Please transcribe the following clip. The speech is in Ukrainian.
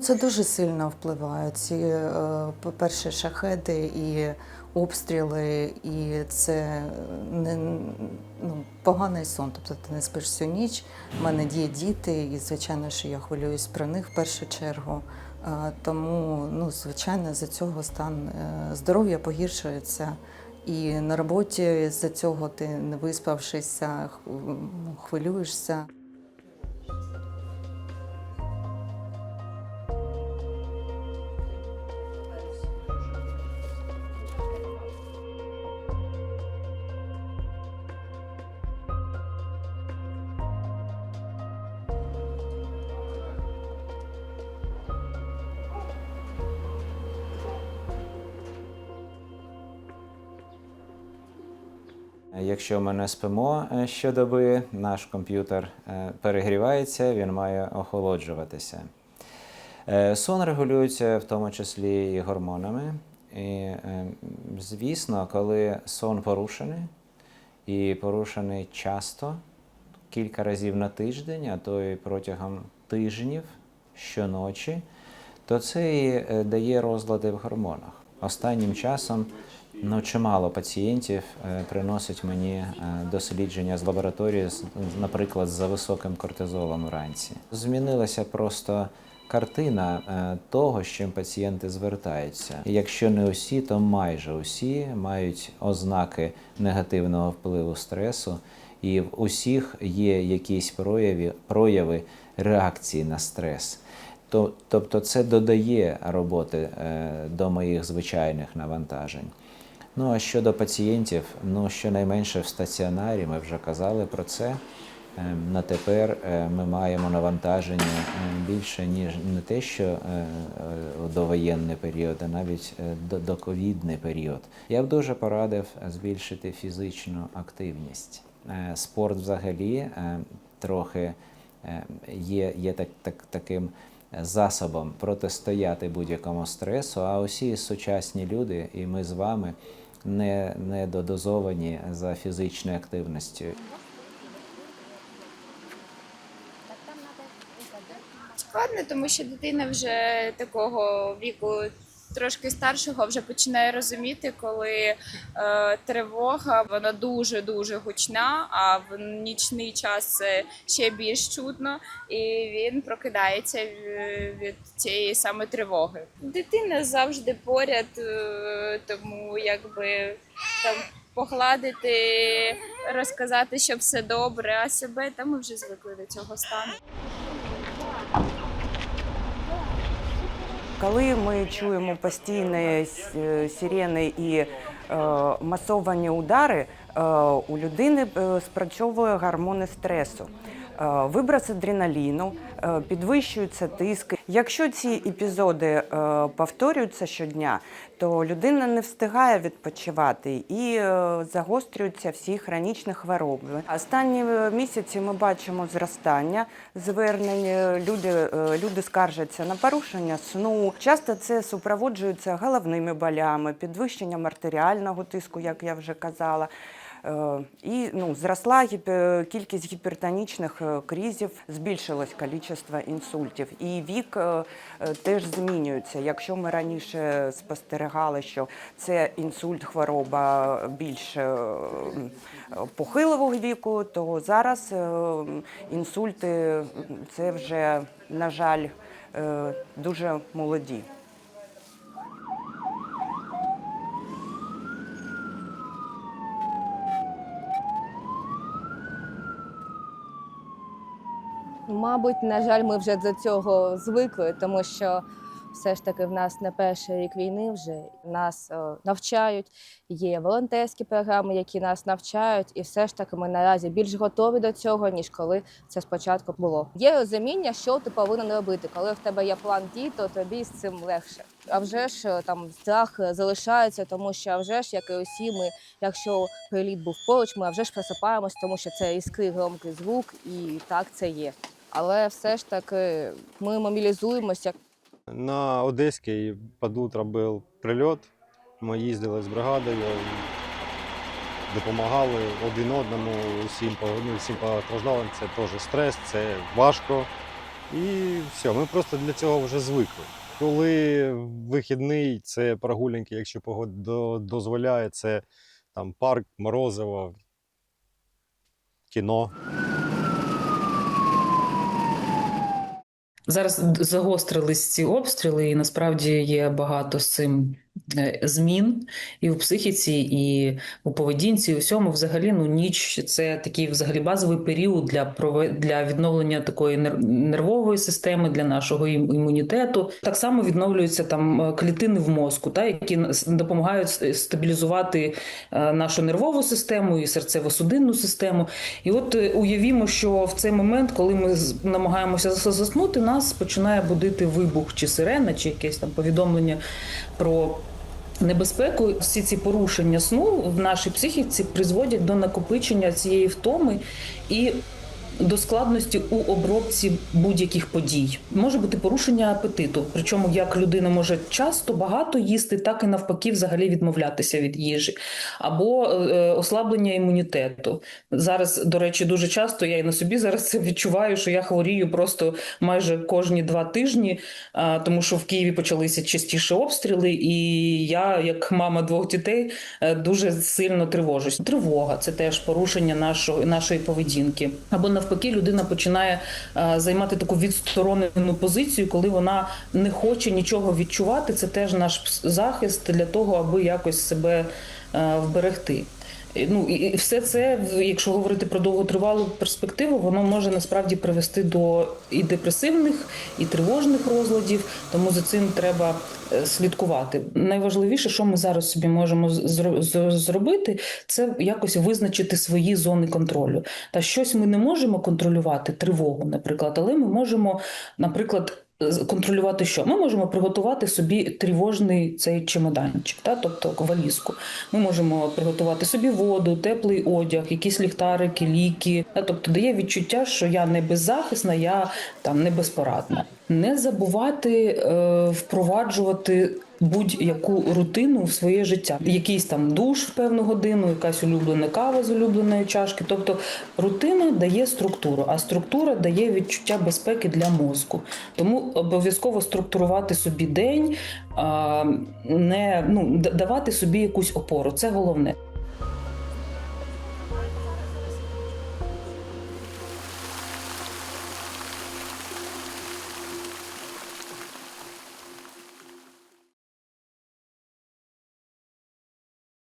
Це дуже сильно впливає. Ці, е, по-перше, шахеди і обстріли, і це не, ну, поганий сон. Тобто ти не спиш всю ніч. У мене є діти, і звичайно, що я хвилююсь про них в першу чергу. Е, Тому, ну, звичайно, за цього стан е, здоров'я погіршується. І на роботі з-за цього ти не виспавшися, хвилюєшся. Якщо ми не спимо е, щодоби, наш комп'ютер е, перегрівається, він має охолоджуватися. Е, Сон регулюється в тому числі і гормонами. І, е, звісно, коли сон порушений, і порушений часто, кілька разів на тиждень, а то і протягом тижнів щоночі, то це і е, дає розлади в гормонах. Останнім часом ну, чимало пацієнтів е, приносять мені е, дослідження з лабораторії, наприклад, за високим кортизолом вранці. Змінилася просто картина е, того, з чим пацієнти звертаються. Якщо не усі, то майже усі мають ознаки негативного впливу стресу, і в усіх є якісь прояви, прояви реакції на стрес. Тобто це додає роботи до моїх звичайних навантажень. Ну а щодо пацієнтів, ну щонайменше в стаціонарі, ми вже казали про це. Е, На тепер е, ми маємо навантаження е, більше, ніж не те, що е, довоєнний період, а навіть доковідний період. Я б дуже порадив збільшити фізичну активність. Спорт взагалі трохи є, є так, так, таким засобом протистояти будь-якому стресу, а усі сучасні люди, і ми з вами не, не додозовані за фізичною активністю. Складно, тому що дитина вже такого віку трошки старшого вже починає розуміти, коли е, тривога вона дуже дуже гучна, а в нічний час це ще більш чутно, і він прокидається від цієї саме тривоги. Дитина завжди поряд, е, тому якби там погладити, розказати, що все добре, а себе та ми вже звикли до цього стану. Коли ми чуємо постійні с- сирени і е, масовані удари, е, у людини спрацьовує гормони стресу. Е, Виброс адреналіну, е, підвищується тиск. Якщо ці епізоди е, повторюються щодня, то людина не встигає відпочивати і загострюються всі хронічні хвороби. Останні місяці ми бачимо зростання звернень. Люди, люди скаржаться на порушення сну. Часто це супроводжується головними болями, підвищенням артеріального тиску, як я вже казала. Е, І ну, зросла гіпе- кількість гіпертонічних е, кризів, збільшилось кількість інсультів. І вік е, е, теж змінюється. Якщо ми раніше спостерігали, що це інсульт, хвороба більш е, похилого віку, то зараз е, інсульти це вже, на жаль, е, дуже молоді. Мабуть, на жаль, ми вже до цього звикли, тому що все ж таки в нас не перший рік війни вже нас е, навчають. Є волонтерські програми, які нас навчають, і все ж таки ми наразі більш готові до цього, ніж коли це спочатку було. Є розуміння, що ти повинен робити. Коли в тебе є план дій, то тобі з цим легше. А вже ж е, там страх е, залишається, тому що вже ж, як і усі, ми, якщо приліт був поруч, ми вже ж просипаємось, тому що це різкий громкий звук, і так це є. Але все ж таки ми мобілізуємося. На Одеській під утро був прильот. Ми їздили з бригадою, допомагали один одному, усім, ну, всім постраждалим. Це теж стрес, це важко. І все, ми просто для цього вже звикли. Коли вихідний, це прогулянки, якщо погода дозволяє, це там парк, морозиво, кіно. Зараз загострились ці обстріли, і насправді є багато з цим змін і в психіці, і у поведінці, і всьому. Взагалі, ну ніч це такий взагалі базовий період для для відновлення такої нер- нервової системи, для нашого ім- імунітету. Так само відновлюються там е, клітини в мозку, та які допомагають стабілізувати е, нашу нервову систему і серцево-судинну систему. І от е, уявімо, що в цей момент, коли ми намагаємося зас- заснути, нас починає будити вибух чи сирена, чи якесь там повідомлення про. Небезпеку. Всі ці порушення сну в нашій психіці призводять до накопичення цієї втоми. І до складності у обробці будь-яких подій. Може бути порушення апетиту. Причому як людина може часто багато їсти, так і навпаки, взагалі відмовлятися від їжі, або е, ослаблення імунітету. Зараз, до речі, дуже часто я і на собі зараз це відчуваю, що я хворію просто майже кожні два тижні, а, тому що в Києві почалися частіше обстріли, і я, як мама двох дітей, е, дуже сильно тривожусь. Тривога це теж порушення нашого, нашої поведінки. Або навпаки, людина починає е, займати таку відсторонену позицію, коли вона не хоче нічого відчувати. Це теж наш захист для того, аби якось себе е, вберегти. Ну і все це, якщо говорити про довготривалу перспективу, воно може насправді привести до і депресивних, і тривожних розладів. Тому за цим треба е, слідкувати. Найважливіше, що ми зараз собі можемо зробити, це якось визначити свої зони контролю. Та щось ми не можемо контролювати, тривогу, наприклад, але ми можемо, наприклад. Контролювати що? Ми можемо приготувати собі тривожний цей чемоданчик, та? тобто валізку. Ми можемо приготувати собі воду, теплий одяг, якісь ліхтарики, ліки. Та? Тобто дає відчуття, що я не беззахисна, я там не безпорадна. Не забувати е, впроваджувати будь-яку рутину в своє життя. Якийсь там душ в певну годину, якась улюблена кава з улюбленої чашки. Тобто рутина дає структуру, а структура дає відчуття безпеки для мозку. Тому обов'язково структурувати собі день, не ну давати собі якусь опору. Це головне.